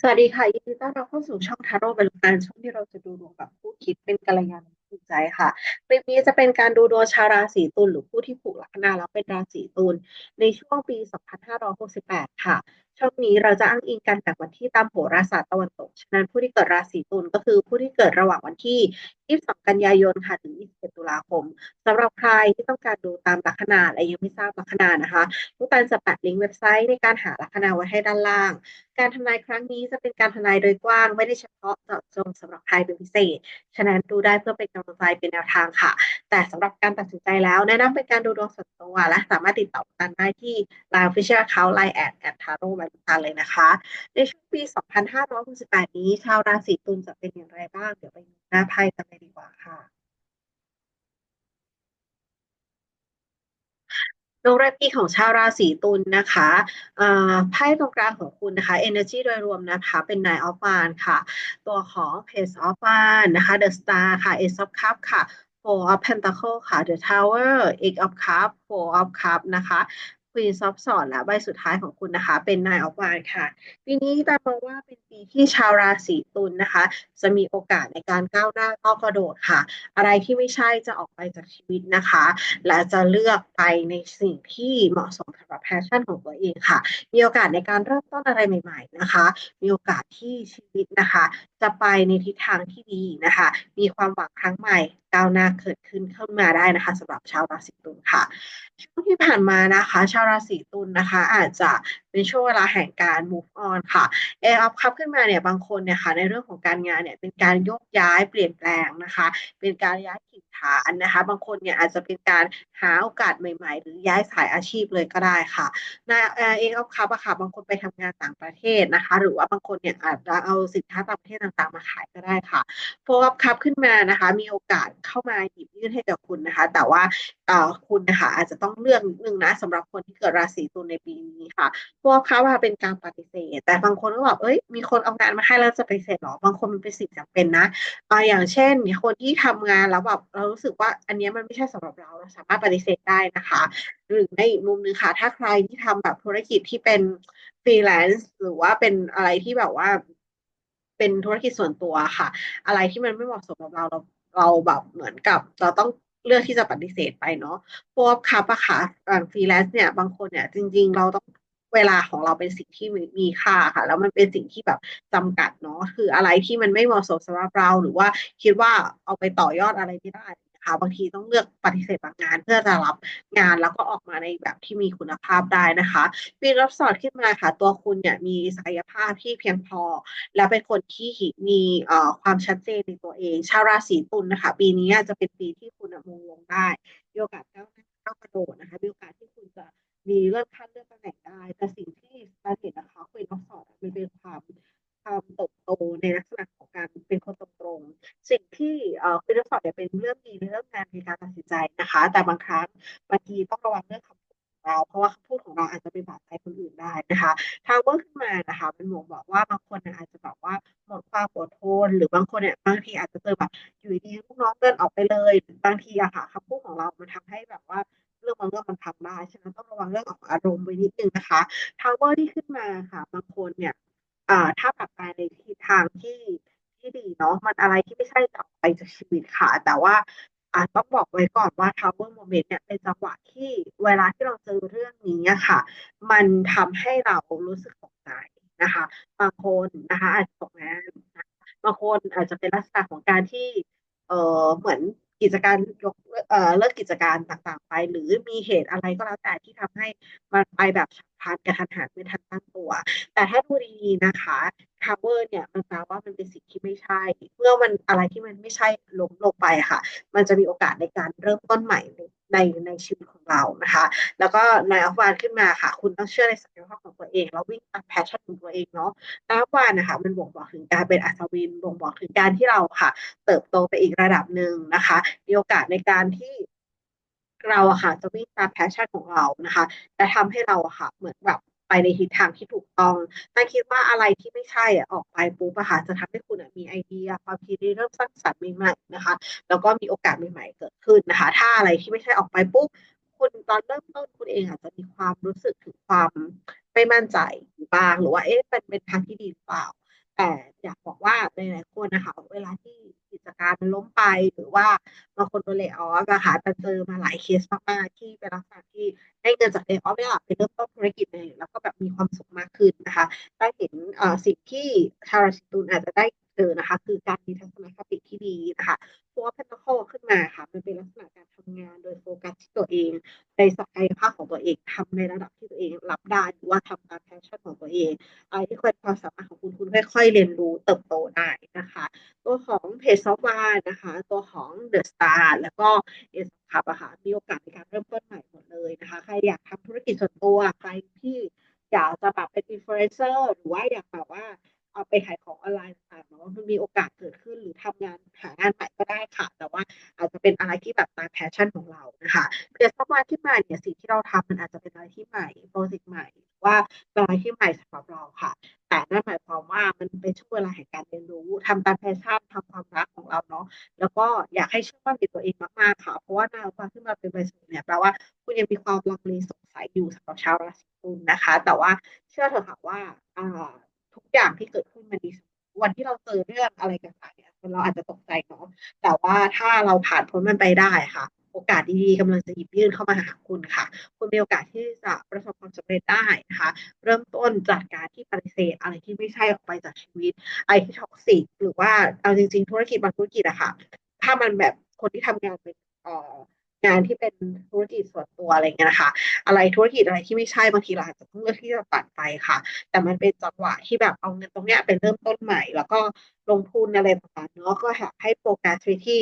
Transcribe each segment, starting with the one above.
สวัสดีค่ะ ยินดีต้อนรับเข้าสู่ช่องทาโร่บริการช่องที่เราจะดูดวงกับผู้คิดเป็นกัลยาณมิตรถูใจค่ะคลิปนี้จะเป็นการดูดวงชาวราศีตุลหรือผู้ที่ผูกลัคนาแล้วเป็นราศีตุลในช่วงปี 2568 ค่ะ ช่องนี้เราจะอ้างอิงกันจากวันที่ตามโหราศาสตร์ตะวันตก ฉะนั้นผู้ที่เกิดราศีตุลก็คือผู้ที่เกิดระหว่างวันที่ 22 กันยายนค่ะถึง 21 ตุลาคมสำหรับใครที่ต้องการดูตามลัคนาและยังไม่ทราบลัคนานะคะทุกการจะแปะลิงก์เว็บไซต์ในการหาลัคนาไว้ให้ด้านล่าง การทำนายครั้งนี้จะเป็นการทำนายโดยกว้าง ไม่ได้เฉพาะเจาะจงสำหรับใครเป็นพิเศษ ฉะนั้นดูได้เพื่อเป็นกำลังใจเป็นแนวทางค่ะ แต่สำหรับการตัดสินใจแล้ว แนะนำเป็นการดูดวงส่วนตัว และสามารถติดต่อกันได้ที่ Line Official Account Line แอดแอดทาโร่บริการเลยนะคะ ในช่วงปี 2568 นี้ชาวราศีตุลจะเป็นอย่างไรบ้าง เดี๋ยวไปดูหน้าไพ่กันเลยดีกว่าค่ะดวงแรายปีของชาวราศีตุลนะคะไพ่ตรงกลางของคุณนะคะ energy โดยรวมนะคะ เป็น nine of w a n d ค่ะ ตัวของ page of w a n d นะคะ the star ค่ะ ace of cup ค่ะ four of pentacle ค่ะ the tower eight of cup four of cup นะคะ Queen of Swords และใบสุดท้ายของคุณนะคะ เป็น Nine of Wands ค่ะ ปีนี้แต่มองว่าเป็นปีที่ชาวราศีตุลนะคะ จะมีโอกาสในการก้าวหน้าก้าวกระโดดค่ะ อะไรที่ไม่ใช่จะออกไปจากชีวิตนะคะ และจะเลือกไปในสิ่งที่เหมาะสมสำหรับแพชชั่นของตัวเองค่ะ มีโอกาสในการเริ่มต้นอะไรใหม่ ๆนะคะ มีโอกาสที่ชีวิตนะคะ จะไปในทิศทางที่ดีนะคะ มีความหวังครั้งใหม่ก้าวหน้าเกิดขึ้นขึ้นมาได้นะคะสำหรับชาวราศีตุลค่ะ ช่วงที่ผ่านมานะคะ ชาวราศีตุลนะคะ อาจจะเป็นช่วงเวลาแห่งการ move on ค่ะเออัพคับขึ้นมาเนี่ยบางคนเนี่ยค่ะในเรื่องของการงานเนี่ยเป็นการยกย้ายเปลี่ยนแปลงนะคะ เป็นการย้ายถิ่นฐานนะคะ บางคนเนี่ยอาจจะเป็นการหาโอกาสใหม่ ๆ หรือย้ายสายอาชีพเลยก็ได้ค่ะในเออัพคับอะค่ะบางคนไปทำงานต่างประเทศนะคะ หรือว่าบางคนเนี่ยอาจจะเอาสินค้าต่างประเทศต่างๆ มาขายก็ได้ค่ะโฟกัสคับขึ้นมานะคะ มีโอกาสเข้ามาหยิบยื่นให้กับคุณนะคะ แต่ว่าคุณนะคะอาจจะต้องเลือกหนึ่งนะสำหรับคนที่เกิดราศีตุลในปีนี้ค่ะพวกเขาว่าเป็นการปฏิเสธ แต่บางคนก็บอกเอ้ยมีคนเอางานมาให้แล้วจะปฏิเสธหรอบางคนมันเป็นสิ่งจำเป็นนะอย่างเช่น คนที่ทำงานแล้วแบบเรารู้สึกว่าอันนี้มันไม่ใช่สำหรับเราเราสามารถปฏิเสธได้นะคะ หรือในอีกมุมนึงค่ะ ถ้าใครที่ทำแบบธุรกิจที่เป็นฟรีแลนซ์หรือว่าเป็นอะไรที่แบบว่าเป็นธุรกิจส่วนตัวค่ะ อะไรที่มันไม่เหมาะสมกับเราเรา เราแบบเหมือนกับเราต้องเลือกที่จะปฏิเสธไปเนาะพวกค้าปะค่ะฟรีแลนซ์เนี่ย บางคนเนี่ย จริง ๆ เราต้องเวลาของเราเป็นสิ่งที่มีค่าค่ะ แล้วมันเป็นสิ่งที่แบบจำกัดเนาะคืออะไรที่มันไม่เหมาะสมสำหรับเรา หรือว่าคิดว่าเอาไปต่อยอดอะไรไม่ได้ คะบางทีต้องเลือกปฏิเสธบางงาน เพื่อจะรับงานแล้วก็ออกมาในแบบที่มีคุณภาพได้นะคะปีรับสอดขึ้นมาค่ะ ตัวคุณเนี่ยมีศักยภาพที่เพียงพอ และเป็นคนที่มีความชัดเจนในตัวเอง ชาวราศีตุลนะคะ ปีนี้จะเป็นปีที่คุณมงลงได้มีโอกาสก้าวหน้าก้าวกระโดดนะคะมีโอกาสที่คุณจะมีเลื่อนขั้นเลื่อนตำแหน่งได้ แต่สิ่งที่กาเห็นนะคะ คุณสอบเนี่ยเป็นเรื่องดีเรื่องงานในการตัดสินใจนะคะ แต่บางครั้งบางทีต้องระวังเรื่องคำพูดของเรา เพราะว่าคำพูดของเราอาจจะเป็นบาดใจคนอื่นได้นะคะทาวเวอร์ขึ้นมานะคะเป็นหมวกบอกว่าบางคนอาจจะแบบว่าหมดความอดทนหรือบางคนเนี่ยบางทีอาจจะเจอแบบอยู่ดีลูกน้องเดินออกไปเลยบางทีอะค่ะคำพูดของเรามันทำให้แบบว่าเรื่องบางเรื่องมันทำได้ฉะนั้นต้องระวังเรื่องของอารมณ์ไว้นิดนึงนะคะทาวเวอร์ที่ขึ้นมาค่ะบางคนเนี่ยอ่าถ้าปรับไปในทิศทางที่ ดีเนาะมันอะไรที่ไม่ใช่จะออกไปจากชีวิตค่ะ แต่ว่าอาจต้องบอกไว้ก่อนว่า Tower Moment เนี่ยเป็นจังหวะที่เวลาที่เราเจอเรื่องนี้ค่ะ มันทำให้เรารู้สึกตกใจนะคะบางคนนะคะอาจจะตกงานบางคนอาจจะเป็นลักษณะของการที่ เออเหมือนกิจการยกเอ่อเลิกกิจการต่างๆไป หรือมีเหตุอะไรก็แล้วแต่ที่ทำให้มันไปแบบฉับพลันกระทันหันไม่ทันตั้งตัว แต่ถ้าดูดีๆนะคะ cover เนี่ยมันแปลว่ามันเป็นสิ่งที่ไม่ใช่ เมื่อมันอะไรที่มันไม่ใช่ล้มลงไปค่ะ มันจะมีโอกาสในการเริ่มต้นใหม่ในในชีวิตของเรานะคะ แล้วก็ในอัฟวานขึ้นมาค่ะ คุณต้องเชื่อในศักยภาพของตัวเอง แล้ววิ่งตามแพชชั่นของตัวเองเนาะอัฟวานนะคะมันบ่งบอกถึงการเป็นอัศวินบ่งบอกถึงการที่เราค่ะ เติบโตไปอีกระดับหนึ่งนะคะ มีโอกาสในการที่เราอะค่ะจะวิ่งตามแพชชั่นของเรานะคะและทำให้เราอะค่ะ เหมือนแบบ ไปในทิศทางที่ถูกต้องแต่คิดว่าอะไรที่ไม่ใช่อะออกไปปุ๊บอะค่ะจะทำให้คุณมีไอเดียความคิดเริ่มสร้างสรรค์ใหม่ๆนะคะ แล้วก็มีโอกาสใหม่ๆเกิดขึ้นนะคะ ถ้าอะไรที่ไม่ใช่ออกไปปุ๊บคุณตอนเริ่มต้นคุณเองอาจจะมีความรู้สึกถึงความไม่มั่นใจบ้าง หรือว่าเอ๊ะเป็นเป็นทางที่ดีหรือเปล่า แต่อยากบอกว่าหลายๆคนนะคะ เวลาที่กิจการมันล้มไปหรือว่าบางคนโดนเล y off อะค่ะจะเจอมาหลายเคสมากๆที่เป็นลักษณะที่ได้เงินจากเล y off เนี่ยไปเริ่มต้นธุรกิจเลยแล้วก็แบบมีความสุขมากขึ้นนะคะได้เห็นสิ่งที่ชาวราศีตุลอาจจะได้ เจอนะคะ คือการมีทัศนคติที่ดีนะคะตัวเพนทาเคิลขึ้นมาค่ะ มันเป็นลักษณะการทำงานโดยโฟกัสที่ตัวเองในศักยภาพของตัวเองทำในระดับที่ตัวเองรับได้หรือว่าทำตามแพชชั่นของตัวเองอะไรที่เป็นความสามารถของคุณคุณค่อยๆเรียนรู้เติบโตได้นะคะ ตัวของเพจซอฟต์แวร์นะคะ ตัวของเดอะสตาร์แล้วก็เอสคับอะค่ะมีโอกาสในการเริ่มต้นใหม่หมดเลยนะคะ ใครอยากทำธุรกิจส่วนตัวใครที่อยากจะแบบเป็นอินฟลูเอนเซอร์หรือว่าอยากแบบว่า ไปขายของออนไลน์ต่างๆเนาะมันมีโอกาสเกิดขึ้นหรือทำงานหางานใหม่ก็ได้ค่ะ แต่ว่าอาจจะเป็นอะไรที่แบบตามแพชชั่นของเรานะคะเพจซอฟต์แวร์ที่ใหม่เนี่ยสิ่งที่เราทำมันอาจจะเป็นอะไรที่ใหม่โปรเจกต์ใหม่ว่าเป็นอะไรที่ใหม่สำหรับเราค่ะ แต่นั่นหมายความว่ามันเป็นช่วงเวลาแห่งการเรียนรู้ทำตามแพชชั่นทำความรักของเราเนาะแล้วก็อยากให้เชื่อมั่นในตัวเองมากๆค่ะ เพราะว่าดาวความที่มาเป็นใบสูเนี่ยแปลว่าคุณยังมีความลังเลสงสัยอยู่สำหรับชาวราศีตุลนะคะ แต่ว่าเชื่อเถอะค่ะว่าอ่า อย่างที่เกิดขึ้นมันดีวันที่เราเจอเรื่องอะไรต่างๆเนี่ยเราอาจจะตกใจเนาะแต่ว่าถ้าเราผ่านพ้นมันไปได้ค่ะ โอกาสดีๆกำลังจะหยิบยื่นเข้ามาหาคุณค่ะ คุณมีโอกาสที่จะประสบความสำเร็จได้นะคะ เริ่มต้นจากการที่ปฏิเสธอะไรที่ไม่ใช่ออกไปจากชีวิตอะไรที่ท็อกซิกหรือว่าเอาจริง ๆ ธุรกิจบางธุรกิจอะค่ะ ถ้ามันแบบคนที่ทำงานเป็นเอ่อ งานที่เป็นธุรกิจส่วนตัวอะไรเงี้ยนะคะ อะไรธุรกิจอะไรที่ไม่ใช่บางทีเราอาจจะต้องเลือกที่จะตัดไปค่ะ แต่มันเป็นจังหวะที่แบบเอาเงินตรงเนี้ยเป็นเริ่มต้นใหม่ แล้วก็ลงทุนอะไรต่างๆเนาะก็อยาให้โฟกัสไปที่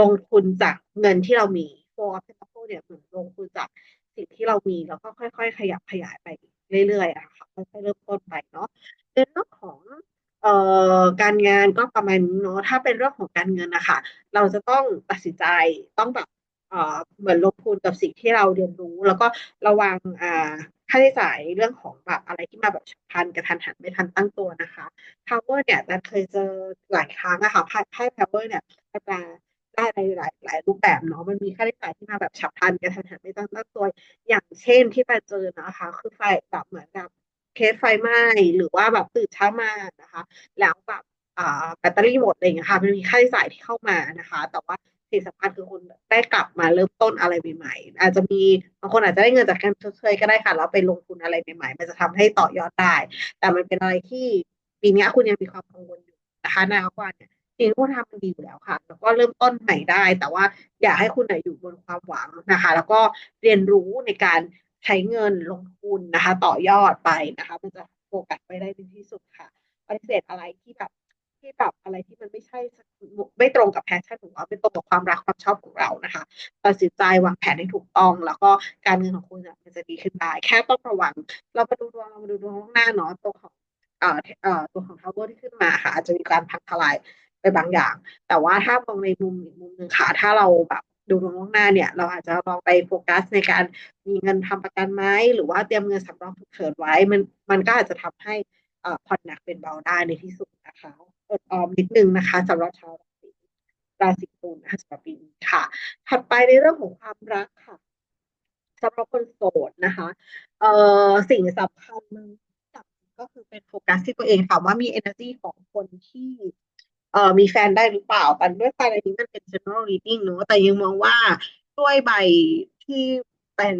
ลงทุนจากเงินที่เรามีโฟกัสเนี่ยเหมือนลงทุนจากสิ่งที่เรามีแล้วก็ค่อย ๆ ขยับขยายไปเรื่อยๆอะค่ะค่อยๆเริ่มต้นไปเนาะในเรื่องของเอ่อการงานก็ประมาณนี้เนาะถ้าเป็นเรื่องของการเงินนะคะเราจะต้องตัดสินใจต้องแบบ เหมือนลงทุนกับสิ่งที่เราเรียนรู้ แล้วก็ระวังค่าใช้จ่ายเรื่องของแบบอะไรที่มาแบบฉับพลันกระทันหันไม่ทันตั้งตัวนะคะ power เนี่ยแต่เคยเจอหลายครั้งอะค่ะไพ่ power เนี่ยจะได้ในหลายหลายรูปแบบเนาะมันมีค่าใช้จ่ายที่มาแบบฉับพลันกระทันหันไม่ตั้งตั้งตัว อย่างเช่นที่ไปเจอนะคะ คือไฟแบบเหมือนกับเคสไฟไหม้หรือว่าแบบตื่นเช้ามานะคะ แล้วแบบแบตเตอรี่หมดอะไรอย่างเงี้ยค่ะมันมีค่าใช้จ่ายที่เข้ามานะคะ แต่ว่า สิ่งสำคัญคือคุณได้กลับมาเริ่มต้นอะไรใหม่ๆ อาจจะมีบางคนอาจจะได้เงินจากการชดเชยก็ได้ค่ะแล้วไปลงทุนอะไรใหม่ๆ มันจะทำให้ต่อยอดได้ แต่มันเป็นอะไรที่ปีนี้คุณยังมีความกังวลอยู่นะคะนากว่าเนี่ยสิ่งที่คุณทำมันดีอยู่แล้วค่ะ แล้วก็เริ่มต้นใหม่ได้ แต่ว่าอยากให้คุณอยู่บนความหวังนะคะ แล้วก็เรียนรู้ในการใช้เงินลงทุนนะคะ ต่อยอดไปนะคะ มันจะโฟกัสไปได้ดีที่สุดค่ะปฏิเสธอะไรที่แบบ ที่แบบอะไรที่มันไม่ใช่ไม่ตรงกับแพชชั่นของเราไม่ตรงกับความรักความชอบของเรานะคะตัดสินใจวางแผนให้ถูกต้อง แล้วก็การเงินของคุณมันจะดีขึ้นได้แค่ต้องระวัง เรามาดูดวงเรามาดูดวงข้างหน้าเนาะตัวของเอ่อเอ่อตัวของทาวเวอร์ที่ขึ้นมาค่ะอาจจะมีการพังทลายไปบางอย่าง แต่ว่าถ้ามองในมุมอีกมุมหนึ่งค่ะถ้าเราแบบดูดวงล่วงหน้าเนี่ย เราอาจจะลองไปโฟกัสในการมีเงินทำประกันไหมหรือว่าเตรียมเงินสำรองฉุกเฉินไว้ มันมันก็อาจจะทำให้ผ่อนหนักเป็นเบาได้ในที่สุดนะคะ อดออมนิดนึงนะคะสำหรับชาวราศีราศีตุลนะคะสำหรับปีนี้ค่ะ ถัดไปในเรื่องของความรักค่ะสำหรับคนโสดนะคะเอ่อสิ่งสำคัญมันก็คือเป็นโฟกัสที่ตัวเองถามว่ามี energy ของคนที่เอ่อมีแฟนได้หรือเปล่าแต่ด้วยไฟอันนี้มันเป็น general reading เนอะแต่ยังมองว่าด้วยใบที่เป็น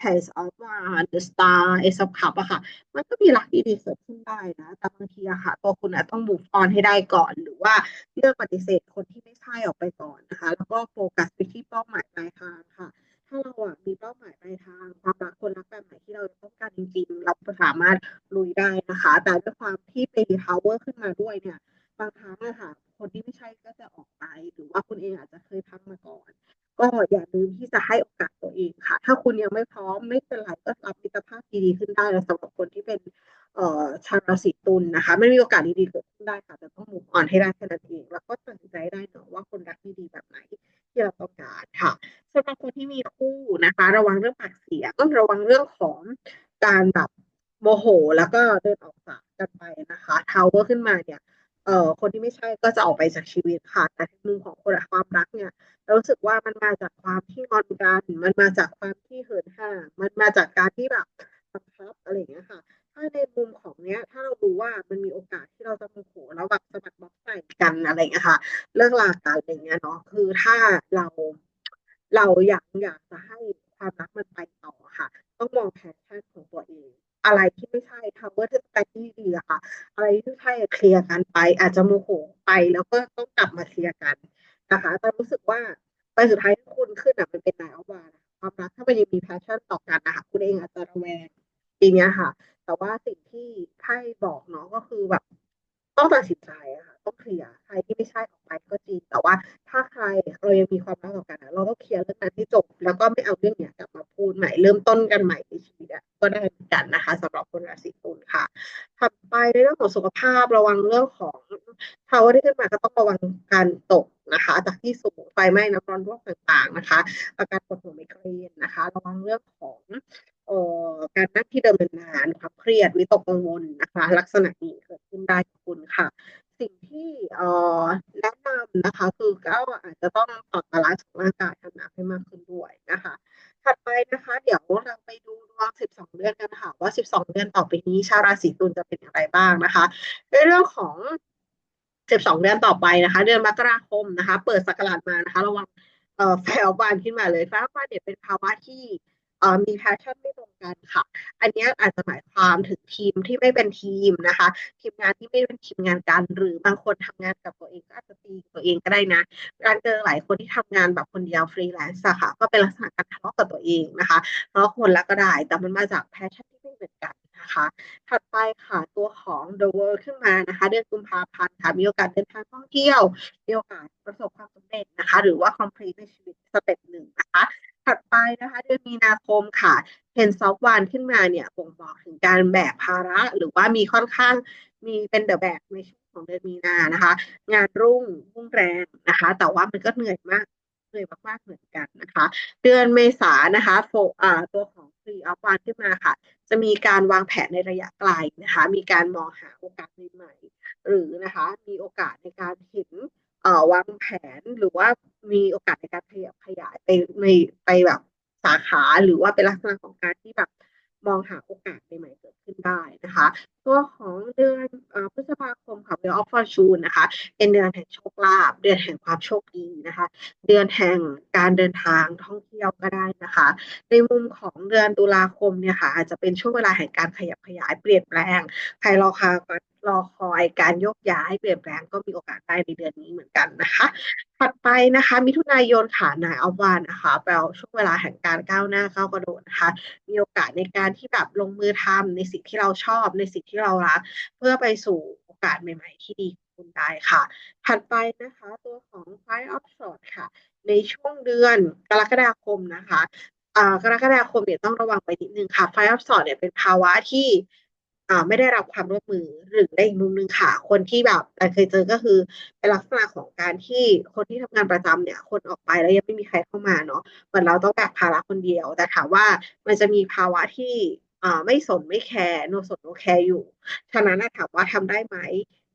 Page of Wands The Star Ace of Cup อะค่ะ มันก็มีรักดีๆเกิดขึ้นได้นะ แต่บางทีอะค่ะ ตัวคุณอะต้อง move on ให้ได้ก่อน หรือว่าเลือกปฏิเสธคนที่ไม่ใช่ออกไปก่อนนะคะ แล้วก็โฟกัสไปที่เป้าหมายปลายทางค่ะ ถ้าเราอะมีเป้าหมายปลายทางความรักคนรักแบบไหนที่เราต้องการจริงๆ เราสามารถลุยได้นะคะ แต่ด้วยความที่เป็น power ขึ้นมาด้วยเนี่ยบางครั้งอะค่ะ คนที่ไม่ใช่ก็จะออกไป หรือว่าคุณเองอาจจะเคยทำมาก่อน ก็อย่าลืมที่จะให้โอกาสตัวเองค่ะ ถ้าคุณยังไม่พร้อมไม่เป็นไรก็รับมิตรภาพดีๆขึ้นได้สำหรับคนที่เป็นเอ่อชาวราศีตุลนะคะไม่มีโอกาสดีๆเกิดขึ้นได้ค่ะแต่ต้องมุมอ่อนให้ได้แค่นั้นเองแล้วก็ตัดสินใจได้เนาะว่าคนรักดีๆแบบไหนที่เราต้องการค่ะสำหรับคนที่มีคู่นะคะ ระวังเรื่องปากเสียก็ระวังเรื่องของการแบบโมโห แล้วก็เดินออกจากกันไปนะคะเทาก็ขึ้นมาเนี่ย เอ่อคนที่ไม่ใช่ก็จะออกไปจากชีวิตค่ะ แต่มุมของคนความรักเนี่ยเรารู้สึกว่ามันมาจากความที่งอนกัน มันมาจากความที่เหินห่างมันมาจากการที่แบบบังคับอะไรอย่างเงี้ยค่ะ ถ้าในมุมของเนี้ย ถ้าเรารู้ว่ามันมีโอกาสที่เราจะโมโหแล้วแบบสะบัดบล็อกใส่กันอะไรอย่างเงี้ยค่ะ เลิกลากันอะไรเงี้ยเนาะคือถ้าเราเราอยากอยากจะให้ความรักมันไปต่อค่ะ ต้องมองแพชชั่นของตัวเอง อะไรที่ไม่ใช่ทำเมื่อที่ไปที่ดีอะค่ะ อะไรที่ไม่ใช่เคลียร์กันไป อาจจะโมโหไปแล้วก็ต้องกลับมาเคลียร์กันนะคะแต่รู้สึกว่าไปสุดท้ายที่คุณขึ้นอะมันเป็นนายอวานความรักถ้ามันยังมีแพชชั่นต่อกันนะคะคุณเองอาจจะระแวงปีนี้ค่ะ แต่ว่าสิ่งที่ไพ่บอกเนาะก็คือแบบต้องตัดสินใจอะค่ะต้องเคลียร์ใครที่ไม่ใช่ออกไปก็จริงแต่ว่าถ้าใครเรายังมีความรักต่อกันเราก็เคลียร์เรื่องนั้นที่จบ แล้วก็ไม่เอาเรื่องเนี้ยกลับมาพูดใหม่เริ่มต้นกันใหม่ในชี ก็ได้เหมือนกันนะคะสำหรับคนราศีตุลค่ะ ถัดไปในเรื่องของสุขภาพระวังเรื่องของภาวะที่ขึ้นมาก็ต้องระวังการตกนะคะ จากที่สูงไฟไหม้น้ำร้อนพวกต่างๆนะคะ อาการปวดหัวไมเกรนนะคะ ระวังเรื่องของเอ่อการนั่งที่เดิมนานๆความเครียดวิตกกังวลนะคะ ลักษณะนี้เกิดขึ้นได้กับคุณค่ะ สิ่งที่เอ่อแนะนำนะคะ คือก็อาจจะต้องปรับบาลานซ์ของร่างกายทำงานให้มากขึ้นด้วยนะคะ ถัดไปนะคะ เดี๋ยวเราไปดู วง 12 เดือนกันค่ะ ว่า 12 เดือนต่อไปนี้ชาวราศีตุลจะเป็นอย่างไรบ้างนะคะในเรื่องของ 12 เดือนต่อไปนะคะ เดือนมกราคมนะคะ เปิดสักราชมานะคะ ระวังเอ่อแฟลบานขึ้นมาเลยแฟลบานเนี่ยเป็นภาวะที่ มีแพชชั่นไม่ตรงกันค่ะ อันนี้อาจจะหมายความถึงทีมที่ไม่เป็นทีมนะคะ ทีมงานที่ไม่เป็นทีมงานกัน หรือบางคนทำงานกับตัวเองก็อาจจะตีตัวเองก็ได้นะ การเจอหลายคนที่ทำงานแบบคนเดียวฟรีแลนซ์ค่ะ ก็เป็นลักษณะการทะเลาะกับตัวเองนะคะทะเลาะคนล้วก็ได้ แต่มันมาจากแพชชั่นที่ไม่เหมือนกันนะคะถัดไปค่ะตัวของ The World ขึ้นมานะคะเดือนกุมภาพันธ์ค่ะมีโอกาสเดินทางท่องเที่ยวมีโอกาสประสบความสำเร็จนะคะ หรือว่า complete ในชีวิตสเต็ปหนึ่งนะคะ ถัดไปนะคะเดือนมีนาคมค่ะเห็นซอฟต์วันขึ้นมาเนี่ยบ่งบอกถึงการแบกภาระ หรือว่ามีค่อนข้างมีเป็นเดอะแบกในช่วงของเดือนมีนานะคะ งานรุ่งรุ่งแรงนะคะ แต่ว่ามันก็เหนื่อยมากเหนื่อยมากๆเหมือนกันนะคะ เดือนเมษานะคะโฟอ่าตัวของฟรีออฟวันขึ้นมาค่ะ จะมีการวางแผนในระยะไกลนะคะ มีการมองหาโอกาสใหม่ๆหรือนะคะ มีโอกาสในการเห็น วางแผนหรือว่ามีโอกาสในการขยับขยายไปในไปแบบสาขาหรือว่าเป็นลักษณะของการที่แบบมองหาโอกาสใหม่ๆเกิดขึ้นได้นะคะ ตัวของเดือนพฤษภาคมค่ะเดือนออฟฟอร์ชูนนะคะ เป็นเดือนแห่งโชคลาภเดือนแห่งความโชคดีนะคะ เดือนแห่งการเดินทางท่องเที่ยวก็ได้นะคะ ในมุมของเดือนตุลาคมเนี่ยค่ะอาจจะเป็นช่วงเวลาแห่งการขยับขยายเปลี่ยนแปลงใครรอคอย รอคอยการยกย้ายเปลี่ยนแปลงก็มีโอกาสได้ในเดือนนี้เหมือนกันนะคะ ถัดไปนะคะ มิถุนายนค่ะนายอวานนะคะแปลช่วงเวลาแห่งการก้าวหน้าก้าวกระโดดนะคะ มีโอกาสในการที่แบบลงมือทำในสิ่งที่เราชอบในสิ่งที่เรารักเพื่อไปสู่โอกาสใหม่ ๆ ที่ดีคุณได้ค่ะ ถัดไปนะคะตัวของ Five of Swords ค่ะ ในช่วงเดือนกรกฎาคมนะคะกรกฎาคมเนี่ยต้องระวังไปนิดนึงค่ะ Five of Swords เนี่ยเป็นภาวะที่ ไม่ได้รับความร่วมมือหรือในอีกมุมหนึ่งค่ะ คนที่แบบแต่เคยเจอก็คือเป็นลักษณะของการที่คนที่ทำงานประจำเนี่ย คนออกไปแล้วยังไม่มีใครเข้ามาเนาะเหมือนเราต้องแบกภาระคนเดียว แต่ถามว่ามันจะมีภาวะที่ไม่สนไม่แคร์โนสนโนแคร์อยู่ฉะนั้นถามว่าทำได้ไหม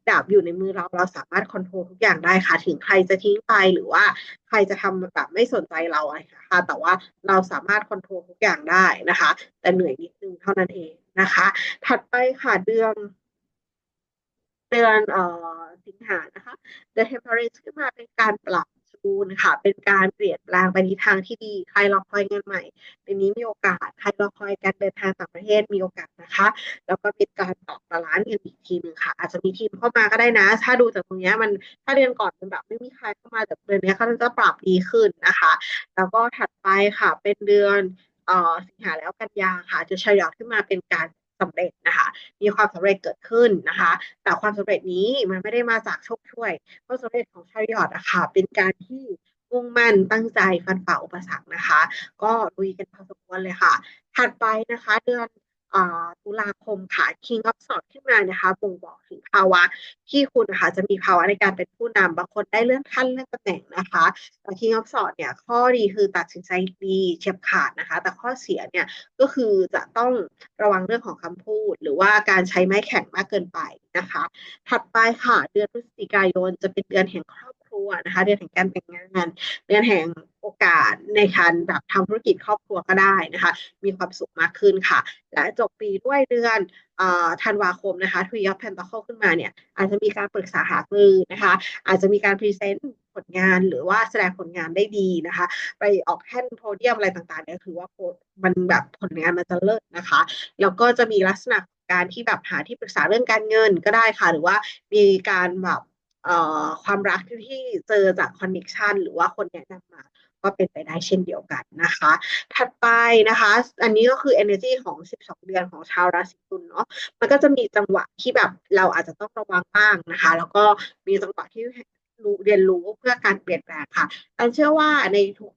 ดาบอยู่ในมือเราเราสามารถคอนโทรลทุกอย่างได้ค่ะ ถึงใครจะทิ้งไปหรือว่าใครจะทำแบบไม่สนใจเราอะค่ะ แต่ว่าเราสามารถคอนโทรลทุกอย่างได้นะคะ แต่เหนื่อยนิดนึงเท่านั้นเอง นะคะ ถัดไปค่ะเดือนเดือนเอ่อสิงหานะคะ The Temperance ขึ้นมาเป็นการปรับจูนค่ะ เป็นการเปลี่ยนแปลงไปในทางที่ดี ใครรอคอยเงินใหม่ในนี้มีโอกาส ใครรอคอยการเดินทางต่างประเทศมีโอกาสนะคะ แล้วก็เป็นการปรับบาลานซ์กันอีกทีหนึ่งค่ะ อาจจะมีทีมเข้ามาก็ได้นะ ถ้าดูจากตรงนี้มัน ถ้าเดือนก่อนมันแบบไม่มีใครเข้ามาแต่เดือนนี้เขาจะปรับดีขึ้นนะคะ แล้วก็ถัดไปค่ะ เป็นเดือน สิงหาแล้วกันยาค่ะจะเฉลี่ยขึ้นมาเป็นการสำเร็จนะคะ มีความสำเร็จเกิดขึ้นนะคะ แต่ความสำเร็จนี้มันไม่ได้มาจากโชคช่วยความสำเร็จของชายอดอะค่ะเป็นการที่มุ่งมั่นตั้งใจฟันฝ่าอุปสรรคนะคะ ก็ลุยกันพอสมควรเลยค่ะ ถัดไปนะคะ เดือน ตุลาคมค่ะ King of Swords ขึ้นมานะคะบ่งบอกถึงภาวะที่คุณนะคะจะมีภาวะในการเป็นผู้นำบางคนได้เลื่อนขั้นเลื่อนตำแหน่งนะคะแต่ King of Swords เนี่ยข้อดีคือตัดสินใจดีเฉียบขาดนะคะ แต่ข้อเสียเนี่ยก็คือจะต้องระวังเรื่องของคำพูด หรือว่าการใช้ไม้แข็งมากเกินไปนะคะ ถัดไปค่ะเดือนพฤศจิกายนจะเป็นเดือนแห่งครอบ ครัวนะคะเดือนแห่งการแต่งงานเดือนแห่งโอกาสในการแบบทำธุรกิจครอบครัวก็ได้นะคะ มีความสุขมากขึ้นค่ะ และจบปีด้วยเดือนธันวาคมนะคะทวียอแพนตาเคิลขึ้นมาเนี่ยอาจจะมีการปรึกษาหารือนะคะ อาจจะมีการพรีเซนต์ผลงานหรือว่าแสดงผลงานได้ดีนะคะ ไปออกแท่นโพเดียมอะไรต่างๆเนี่ยถือว่ามันแบบผลงานมันจะเลิศนะคะ แล้วก็จะมีลักษณะการที่แบบหาที่ปรึกษาเรื่องการเงินก็ได้ค่ะ หรือว่ามีการแบบ ความรักที่เจอจากคอนเนคชันหรือว่าคนแนะนำมาก็เป็นไปได้เช่นเดียวกันนะคะ ถัดไปนะคะ อันนี้ก็คือ energy ของ 12 เดือนของชาวราศีตุลเนาะ มันก็จะมีจังหวะที่แบบเราอาจจะต้องระวังบ้างนะคะ แล้วก็มีจังหวะที่รู้เรียนรู้เพื่อการเปลี่ยนแปลงค่ะอันเชื่อว่าในทุก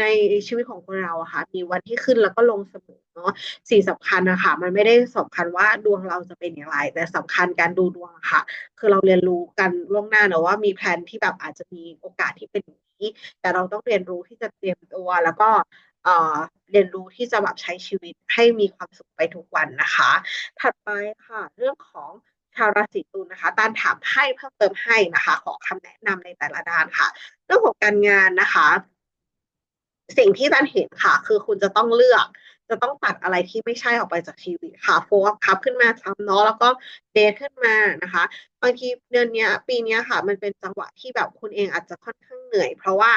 ในชีวิตของคนเราอะค่ะ มีวันที่ขึ้นแล้วก็ลงเสมอเนาะสิ่งสำคัญนะคะมันไม่ได้สำคัญว่าดวงเราจะเป็นอย่างไร แต่สำคัญการดูดวงค่ะ คือเราเรียนรู้กันล่วงหน้าเนาะว่ามีแผนที่แบบอาจจะมีโอกาสที่เป็นอย่างนี้ แต่เราต้องเรียนรู้ที่จะเตรียมตัวแล้วก็เอ่อเรียนรู้ที่จะแบบใช้ชีวิตให้มีความสุขไปทุกวันนะคะ ถัดไปค่ะ เรื่องของชาวราศีตุลนะคะตานถามให้เพิ่มเติมให้นะคะ ขอคำแนะนำในแต่ละด้านค่ะ เรื่องของการงานนะคะ สิ่งที่ตันเห็นค่ะ คือคุณจะต้องเลือก จะต้องตัดอะไรที่ไม่ใช่ออกไปจากชีวิตค่ะโฟกัสคับขึ้นมาซ้ำเนาะแล้วก็เดทขึ้นมานะคะบางทีเดือนนี้ปีนี้ค่ะ มันเป็นจังหวะที่แบบคุณเองอาจจะค่อนข้างเหนื่อย เพราะว่า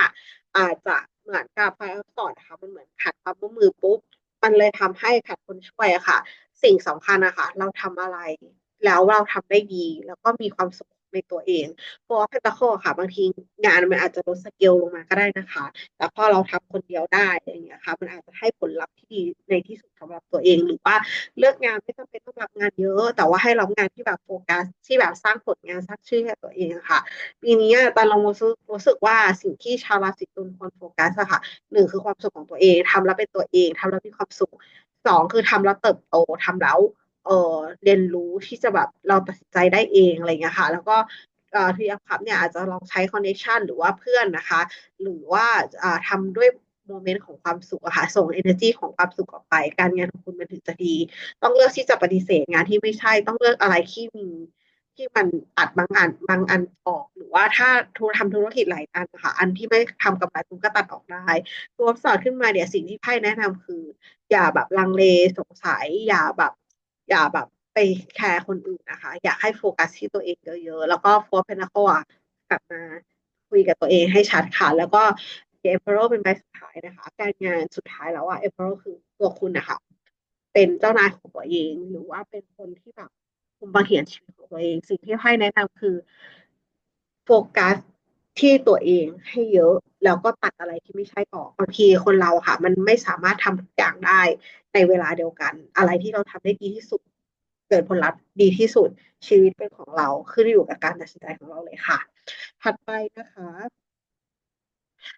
อาจจะเหมือนกับไฟสอดค่ะมันเหมือนขัดความร่วมมือปุ๊บมันเลยทำให้ขัดคนช่วยค่ะ สิ่งสำคัญอะคะเราทำอะไร แล้วเราทำได้ดี แล้วก็มีความสุข ในตัวเองเพราะว่าเพนตาโคค่ะ บางทีงานมันอาจจะลดสเกลลงมาก็ได้นะคะ แต่พอเราทำคนเดียวได้อย่างเงี้ยค่ะมันอาจจะให้ผลลัพธ์ที่ดีในที่สุดสำหรับตัวเอง หรือว่าเลือกงานไม่จำเป็นต้องรับงานเยอะ แต่ว่าให้รับงานที่แบบโฟกัสที่แบบสร้างผลงานสร้างชื่อให้ตัวเองค่ะปีนี้ตอนเรารู้สึกรู้สึกว่าสิ่งที่ชาวราศีตุลควรโฟกัสอะค่ะหนึ่งคือความสุขของตัวเองทำแล้วเป็นตัวเองทำแล้วมีความสุขสองคือทำแล้วเติบโตทำแล้ว เออเรียนรู้ที่จะแบบเราตัดสินใจได้เองอะไรเงี้ยค่ะ แล้วก็ทีอัพคับเนี่ยอาจจะลองใช้คอนเนคชันหรือว่าเพื่อนนะคะ หรือว่าทำด้วยโมเมนต์ของความสุขอะค่ะ ส่ง energy ของความสุขออกไป การงานของคุณมันถึงจะดี ต้องเลือกที่จะปฏิเสธงานที่ไม่ใช่ ต้องเลือกอะไรที่มีที่มันตัดบางอันบางอันออก หรือว่าถ้าทุทำธุรกิจหลายอันค่ะอันที่ไม่ทำกับไรคุณก็ตัดออกได้ตัวสอดขึ้นมาเดี๋ยวสิ่งที่ไพ่แนะนำคือ อย่าแบบลังเลสงสัย อย่าแบบ อย่าแบบไปแคร์คนอื่นนะคะ อยากให้โฟกัสที่ตัวเองเยอะๆ แล้วก็โฟร์เพนโคอะกลับมาคุยกับตัวเองให้ชัดค่ะ แล้วก็เอเปโรเป็นใบสุดท้ายนะคะ การงานสุดท้ายแล้วอะเอเปโรคือตัวคุณนะคะ เป็นเจ้านายของตัวเอง หรือว่าเป็นคนที่แบบคุมบังเหียนชีวิตของตัวเอง สิ่งที่ให้แนะนำคือโฟกัสที่ตัวเองให้เยอะ แล้วก็ตัดอะไรที่ไม่ใช่ออกบางทีคนเราค่ะ มันไม่สามารถทำทุกอย่างได้ในเวลาเดียวกัน อะไรที่เราทำได้ดีที่สุด เกิดผลลัพธ์ดีที่สุดชีวิตเป็นของเราขึ้นอยู่กับการตัดสินใจของเราเลยค่ะ ถัดไปนะคะ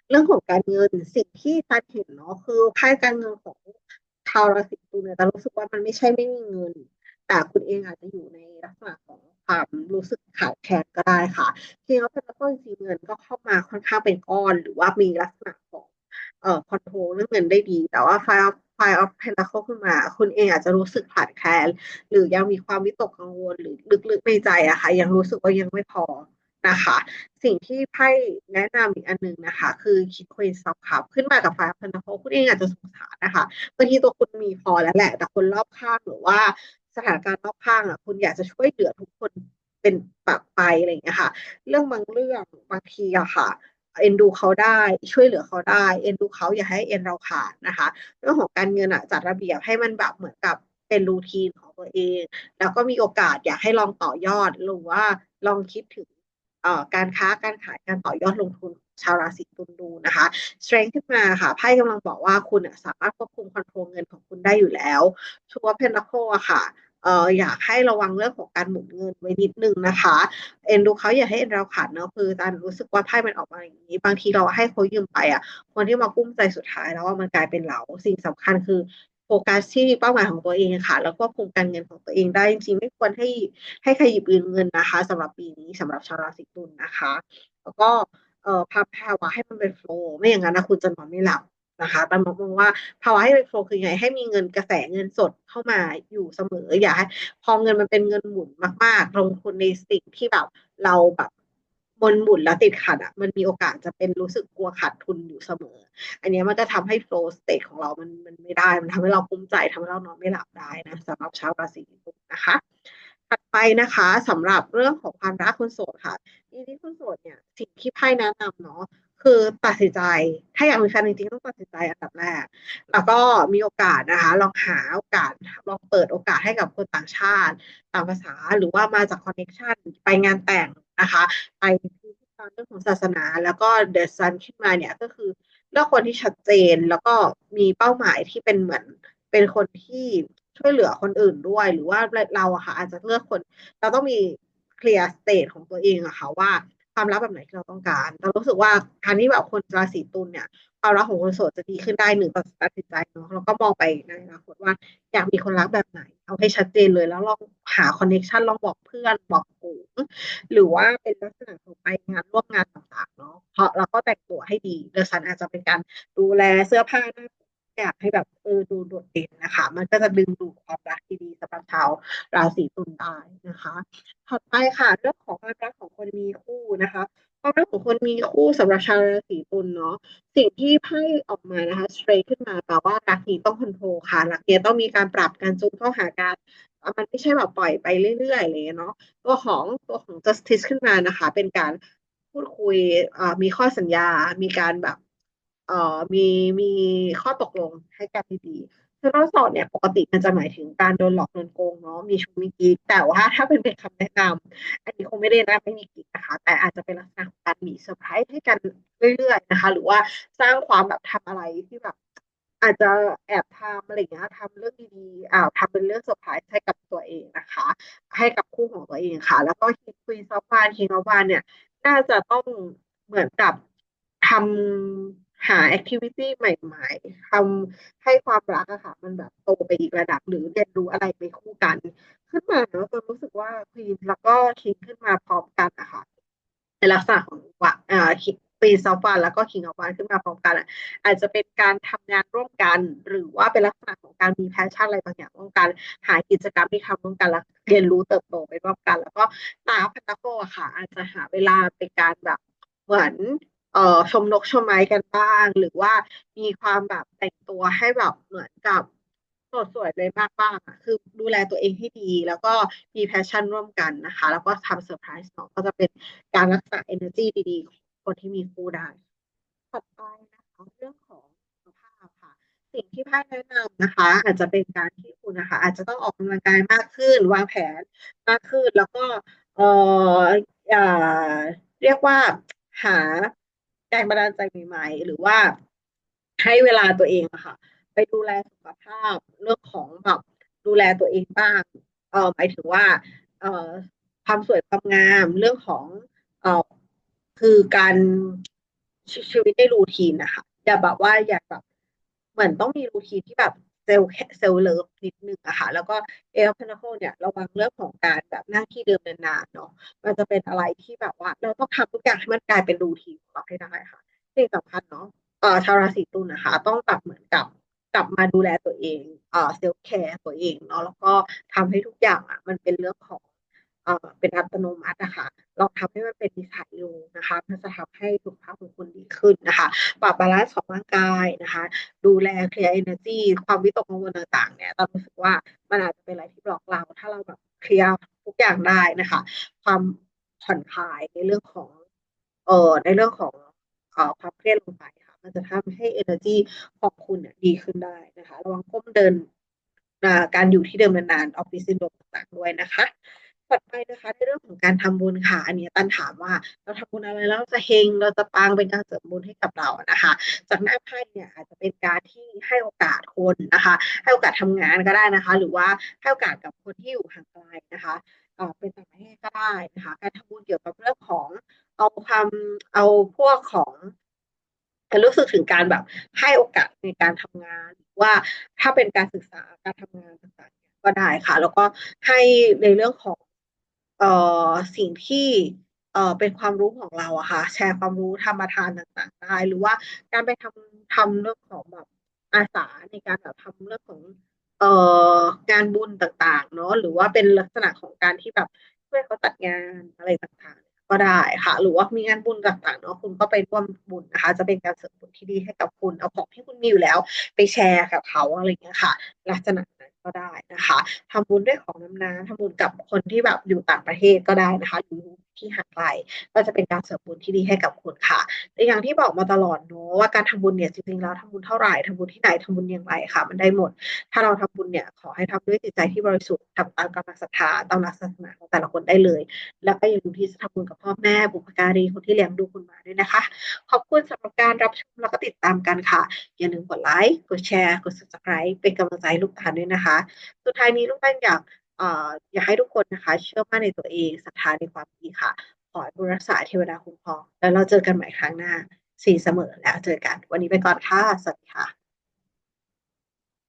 เรื่องของการเงินสิ่งที่ตาเห็นเนาะคือไพ่การเงินของชาวราศีตุลเนี่ยแต่รู้สึกว่ามันไม่ใช่ไม่มีเงิน แต่คุณเองอาจจะอยู่ในลักษณะของความรู้สึกขาดแคลนก็ได้ค่ะที่เขาเป็นต้นจริงเงินก็เข้ามาค่อนข้างเป็นก้อน หรือว่ามีลักษณะของเอ่อคอนโทรลเรื่องเงินได้ดี แต่ว่าไฟไฟออฟเพนตาเคิลขึ้นมา คุณเองอาจจะรู้สึกขาดแคลนหรือยังมีความวิตกกังวลหรือลึกๆในใจอะค่ะ ยังรู้สึกว่ายังไม่พอนะคะ สิ่งที่ไพ่แนะนำอีกอันหนึ่งนะคะ คือคิดควีนซับคับขึ้นมากับไฟเพนตาเคิลคุณเองอาจจะสงสารนะคะบางทีตัวคุณมีพอแล้วแหละ แต่คนรอบข้างหรือว่า สถานการณ์รอบข้างอะคุณอยากจะช่วยเหลือทุกคนเป็นปากไปอะไรอย่างเงี้ยค่ะ เรื่องบางเรื่องบางทีอะค่ะ เอ็นดูเขาได้ช่วยเหลือเขาได้ เอ็นดูเขาอย่าให้เอ็นเราขาดนะคะ เรื่องของการเงินอะจัดระเบียบให้มันแบบเหมือนกับเป็นรูทีนของตัวเอง แล้วก็มีโอกาสอยากให้ลองต่อยอดหรือว่าลองคิดถึงการค้าการขายการต่อยอดลงทุน ชาวราศีตุลดูนะคะ strength ขึ้นมาค่ะไพ่กำลังบอกว่าคุณสามารถควบคุมคอนโทรลเงินของคุณได้อยู่แล้วชัวร์เพนนัคโคอะค่ะเอ่ออยากให้ระวังเรื่องของการหมุนเงินไว้นิดนึงนะคะ เอ็นดูเขาอย่าให้เอ็นเราขาดเนาะคือตานรู้สึกว่าไพ่มันออกมาอย่างนี้ บางทีเราให้เขายืมไปอะ คนที่มากุ้มใจสุดท้ายแล้วว่ามันกลายเป็นเราสิ่งสำคัญคือโฟกัสที่เป้าหมายของตัวเองค่ะ แล้วก็คุมการเงินของตัวเองได้จริงๆไม่ควรให้ให้ใครหยิบยืมเงินนะคะสำหรับปีนี้สำหรับชาวราศีตุลนะคะ แล้วก็ เอ่อพาภาวะให้มันเป็นโฟล์ไม่อย่างนั้นนะคุณจะนอนไม่หลับนะคะแตามองว่าภาวะให้เป็นโฟล์คือไงให้มีเงินกระแสเงินสดเข้ามาอยู่เสมออย่าให้พอเงินมันเป็นเงินหมุนมากๆลงทุนในสิ่งที่แบบเราแบบคนหมุนแล้วติดขัดอะมันมีโอกาสจะเป็นรู้สึกกลัวขาดทุนอยู่เสมอ อันนี้มันจะทำให้ flow state ของเรามันมันไม่ได้ มันทำให้เรากุ้มใจทำให้เรานอนไม่หลับได้นะสำหรับชาวราศีตุลนะคะ ถัดไปนะคะสำหรับเรื่องของความรักคนโสดค่ะ ทีนี้คนโสดเนี่ย สิ่งที่ไพ่แนะนำเนาะคือตัดสินใจ ถ้าอยากมีแฟนจริงๆต้องตัดสินใจอันดับแรก แล้วก็มีโอกาสนะคะ ลองหาโอกาสลองเปิดโอกาสให้กับคนต่างชาติต่างภาษาหรือว่ามาจากคอนเนคชันไปงานแต่งนะคะ ไปเรื่องของศาสนา แล้วก็เดอะซันขึ้นมาเนี่ยก็คือเลือกคนที่ชัดเจนแล้วก็มีเป้าหมายที่เป็นเหมือนเป็นคนที่ช่วยเหลือคนอื่นด้วย หรือว่าเราอะค่ะอาจจะเลือกคน เราต้องมี เคลียร์สเตทของตัวเองอะค่ะว่าความรักแบบไหนที่เราต้องการ เรารู้สึกว่าการที่แบบคนราศีตุลเนี่ยความรักของคนโสดจะดีขึ้นได้หนึ่งตัดสินใจเนาะแล้วก็มองไปในอนาคตว่าอยากมีคนรักแบบไหน เอาให้ชัดเจนเลยแล้วลองหาคอนเนคชันลองบอกเพื่อนบอกกลุ่มหรือว่าเป็นลักษณะของไปงานร่วมงานต่างๆเนาะเพราะเราก็แต่งตัวให้ดีเดอซันอาจจะเป็นการดูแลเสื้อผ้าหน้า อยากให้แบบเออดูโดดเด่นนะคะ มันก็จะดึงดูดความรักที่ดีสำหรับชาวราศีตุลได้นะคะถัดไปค่ะเรื่องของความรักของคนมีคู่นะคะความรักของคนมีคู่สำหรับชาวราศีตุลเนาะสิ่งที่ไพ่ออกมานะคะสเตรทขึ้นมาแปลว่ารักนี้ต้องคอนโทรลค่ะรักนี้ต้องมีการปรับการจูนเข้าหากันมันไม่ใช่แบบปล่อยไปเรื่อยๆเลยเนาะตัวของตัวของ justice ขึ้นมานะคะ เป็นการพูดคุยมีข้อสัญญา มีการแบบ เอ่อมีมีข้อตกลงให้กันดีๆคือเราสอนเนี่ยปกติมันจะหมายถึงการโดนหลอกโดนโกงเนาะมีชูมีกิ๊กแต่ว่าถ้าเป็นเป็นคำแนะนำอันนี้คงไม่ได้นะไม่มีกิ๊กนะคะ แต่อาจจะเป็นลักษณะของการมีเซอร์ไพรส์ให้กันเรื่อยๆนะคะ หรือว่าสร้างความแบบทำอะไรที่แบบอาจจะแอบทำอะไรอย่างเงี้ยทำเรื่องดีๆอ่าทำเป็นเรื่องเซอร์ไพรส์ให้กับตัวเองนะคะ ให้กับคู่ของตัวเองค่ะ แล้วก็คิดคุยซอฟบานคิงออฟานเนี่ย น่าจะต้องเหมือนกับทำ หาแอคทิวิตี้ใหม่ๆทำให้ความรักอะค่ะ มันแบบโตไปอีกระดับหรือเรียนรู้อะไรไปคู่กัน ขึ้นมาเนาะจนรู้สึกว่าควีนแล้วก็คิงขึ้นมาพร้อมกันอะค่ะในลักษณะของว่าอ่าปีซอฟวานแล้วก็คิงออฟวานขึ้นมาพร้อมกันอาจจะเป็นการทำงานร่วมกัน หรือว่าเป็นลักษณะของการมีแพชชั่นอะไรบางอย่างร่วมกัน หากิจกรรมที่ทำร่วมกันแล้วเรียนรู้เติบโตไปร่วมกัน แล้วก็ตาพัตโกะค่ะ อาจจะหาเวลาเป็นการแบบเหมือน เอ่อชมนกชมไม้กันบ้าง หรือว่ามีความแบบแต่งตัวให้แบบเหมือนกับสดสวยเลยมากบ้างคือดูแลตัวเองให้ดี แล้วก็มีแพชชั่นร่วมกันนะคะ แล้วก็ทำเซอร์ไพรส์เนาะก็จะเป็นการรักษา energy ดีๆของคนที่มีคู่ได้ถัดไปนะคะเรื่องของสุขภาพค่ะ สิ่งที่พ่แนะนำนะคะ อาจจะเป็นการที่คุณนะคะ อาจจะต้องออกกำลังกายมากขึ้น วางแผนมากขึ้น แล้วก็เอ่ออ่าเรียกว่าหา แรงบันดาลใจใหม่ๆ หรือว่าให้เวลาตัวเองอะค่ะ ไปดูแลสุขภาพเรื่องของแบบดูแลตัวเองบ้างเออหมายถึงว่าเอ่อความสวยความงามเรื่องของเอ่อคือการชีวิตในรูทีนนะคะอย่าแบบว่าอยากแบบเหมือนต้องมีรูทีนที่แบบ เซลล์เซลล์เลิฟนิดนึงอะค่ะ แล้วก็เอลพานาโคเนี่ยระวังเรื่องของการแบบนั่งที่เดิมนานๆเนาะมันจะเป็นอะไรที่แบบว่า เราต้องทำทุกอย่างให้มันกลายเป็นรูทีนของเราให้ได้ค่ะสิ่งสำคัญเนาะเอ่อชาวราศีตุลนะคะ ต้องกลับเหมือนกับกลับมาดูแลตัวเองเอ่อเซลฟ์แคร์ตัวเองเนาะแล้วก็ทำให้ทุกอย่างอะมันเป็นเรื่องของ เป็นอัตโนมัตินะคะลองทำให้มันเป็นนิสัยดูนะคะมันจะทำให้สุขภาพของคุณดีขึ้นนะคะ ปรับบาลานซ์ของร่างกายนะคะ ดูแลเคลียร์เอเนอร์จีความวิตกกังวลต่างๆเนี่ยตอนรู้สึกว่ามันอาจจะเป็นอะไรที่บล็อกเรา ถ้าเราแบบเคลียร์ทุกอย่างได้นะคะ ความผ่อนคลายในเรื่องของเอ่อในเรื่องของเอ่อความเครียดลงไปค่ะ มันจะทำให้ energy ของคุณเนี่ยดีขึ้นได้นะคะ ระวังก้มเดินการอยู่ที่เดิมนานๆออฟฟิศซินโดรมต่างๆด้วยนะคะ ถัดไปนะคะในเรื่องของการทำบุญค่ะ อันนี้ตันถามว่าเราทำบุญอะไรแล้วจะเฮงเราจะปังเป็นการเสริมบุญให้กับเรานะคะ จากหน้าไพ่เนี่ยอาจจะเป็นการที่ให้โอกาสคนนะคะ ให้โอกาสทำงานก็ได้นะคะ หรือว่าให้โอกาสกับคนที่อยู่ห่างไกลนะคะเป็นต่างประเทศก็ได้นะคะ การทำบุญเกี่ยวกับเรื่องของเอาความเอาพวกของรู้สึกถึงการแบบให้โอกาสในการทำงานว่าถ้าเป็นการศึกษาการทำงานต่างๆก็ได้ค่ะ แล้วก็ให้ในเรื่องของ สิ่งที่เอ่อเป็นความรู้ของเราอะค่ะ แชร์ความรู้ธรรมทานต่างๆได้หรือว่าการไปทำทำเรื่องของแบบอาสาในการแบบทำเรื่องของเอ่องานบุญต่างๆ เนาะหรือว่าเป็นลักษณะของการที่แบบช่วยเขาตัดงานอะไรต่างๆ ก็ได้ค่ะ หรือว่ามีงานบุญต่างๆเนาะคุณก็ไปร่วมบุญนะคะ จะเป็นการเสริมบุญที่ดีให้กับคุณเอาของที่คุณมีอยู่แล้ว ไปแชร์กับเขาอะไรอย่างเงี้ยค่ะ ลักษณะ ก็ได้นะคะทำบุญด้วยของน้ำน้ำทำบุญกับคนที่แบบอยู่ต่างประเทศก็ได้นะคะหรือ ที่ห่างไกลก็จะเป็นการเสริมบุญที่ดีให้กับคุณค่ะและอย่างที่บอกมาตลอดเนาะว่าการทำบุญเนี่ยจริงๆแล้วทำบุญเท่าไหร่ทำบุญที่ไหนทำบุญอย่างไรค่ะ มันได้หมด ถ้าเราทำบุญเนี่ยขอให้ทำด้วยจิตใจที่บริสุทธิ์ทำตามกำลังศรัทธาตามหลักศาสนาของแต่ละคนได้เลย แล้วก็อย่าลืมที่จะทำบุญกับพ่อแม่บุพการีคนที่เลี้ยงดูคุณมาด้วยนะคะ ขอบคุณสำหรับการรับชมแล้วก็ติดตามกันค่ะ อย่าลืมกดไลค์กดแชร์กด subscribe เป็นกำลังใจลูกตาลด้วยนะคะ สุดท้ายนี้ลูกตาลอยาก อ่ออยากให้ทุกคนนะคะ เชื่อมั่นในตัวเองศรัทธาในความดีค่ะ ขอให้บุญรักษาเทวดาคุ้มครองแล้วเราเจอกันใหม่ครั้งหน้าสีเสมอแล้วเจอกัน วันนี้ไปก่อนค่ะ สวัสดีค่ะ